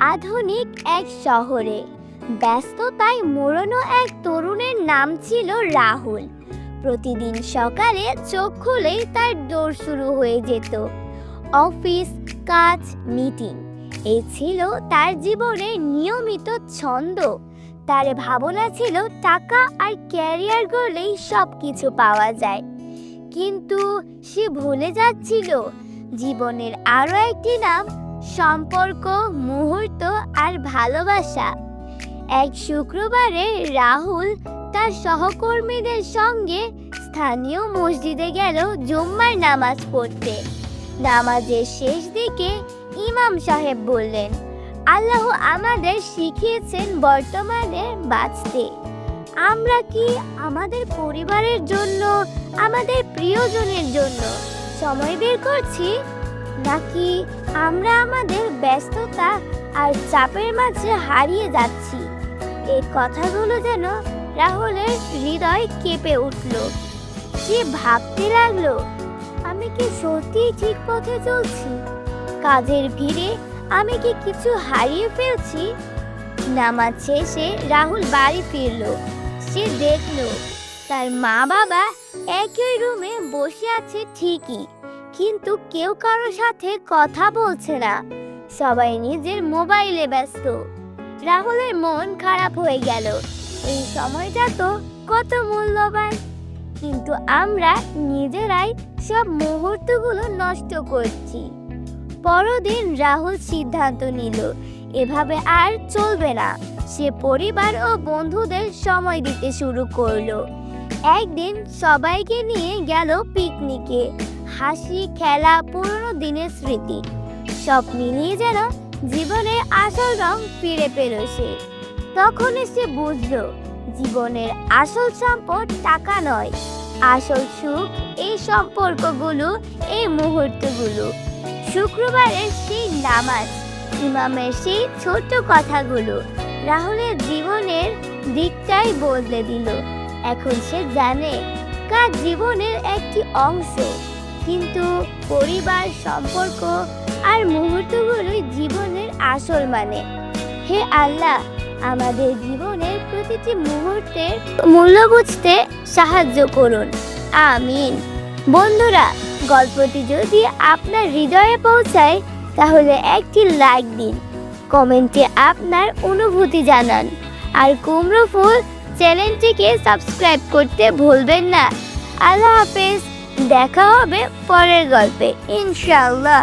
আধুনিক এক শহরে। ব্যস্ততায় মোড়ানো এক তরুণের নাম ছিল রাহুল। প্রতিদিন সকালে চোখ খুলেই তার দৌড় শুরু হয়ে যেত। অফিস, কাজ, মিটিং এই ছিল তার জীবনের নিয়মিত ছন্দ। তার ভাবনা ছিল টাকা আর ক্যারিয়ার গড়লেই সব কিছু পাওয়া যায়। কিন্তু সে ভুলে যাচ্ছিল। জীবনের আরও একটি নাম সম্পর্ক, মুহূর্ত আর ভালোবাসা। এক শুক্রবারে রাহুল তার সহকর্মীদের সঙ্গে স্থানীয় মসজিদে গেল জুম্মার নামাজ পড়তে। নামাজের শেষ দিকে ইমাম সাহেব বললেন, আল্লাহ আমাদের শিখিয়েছেন বর্তমানে বাঁচতে। আমরা কি আমাদের পরিবারের জন্য, আমাদের প্রিয়জনের জন্য সময় বের করছি? নাকি আমরা আমাদের ব্যস্ততা আর চাপের মাঝে হারিয়ে যাচ্ছি? এই কথাগুলো যেন রাহুলের হৃদয় কেঁপে উঠল। সে ভাবতে লাগল, আমি কি সত্যিই ঠিক পথে চলছি? কাজের ভিড়ে আমি কি কিছু হারিয়ে ফেলছি? নামাজ শেষে রাহুল বাড়ি ফিরল। সে দেখল, তার মা বাবা একই রুমে বসে আছে ঠিকই। কিন্তু কেউ কারোর সাথে কথা বলছে না। সবাই নিজের মোবাইলে ব্যস্ত। রাহুলের মন খারাপ হয়ে গেল। এই সময়টা তো কত মূল্যবান। কিন্তু আমরা নিজেরাই সব মুহূর্তগুলো নষ্ট করছি। পরদিন রাহুল সিদ্ধান্ত নিল, এভাবে আর চলবে না। সে পরিবার ও বন্ধুদের সময় দিতে শুরু করল। একদিন সবাইকে নিয়ে গেল পিকনিকে। হাসি, খেলা, পুরনো দিনের স্মৃতি। সব মিলিয়ে যেন জীবনের আসল রং ফিরে পেল সে। তখন সে বুঝলো, জীবনের আসল সম্পদ টাকা নয়। আসল সুখ এই সম্পর্কগুলো, এই মুহূর্তগুলো। শুক্রবারের সেই নামাজ, ইমামের সেই ছোট্ট কথাগুলো রাহুলের জীবনের দিকটাই বদলে দিল। এখন সে জানে, কার জীবনের একটি অংশ। কিন্তু পরিবার সম্পর্ক আর মুহূর্তগুলোই জীবনের আসল মানে। হে আল্লাহ, আমাদের জীবনের প্রতিটি মুহূর্তের মূল্য বুঝতে সাহায্য করুন। আমিন। বন্ধুরা, গল্পটি যদি আপনার হৃদয়ে পৌঁছায়, তাহলে একটি লাইক দিন, কমেন্টে আপনার অনুভূতি জানান, আর কুমড়ো ফুল চ্যানেলটিকে সাবস্ক্রাইব করতে ভুলবেন না। আল্লাহ হাফেজ। দেখা হবে পরের গল্পে ইনশাআল্লাহ।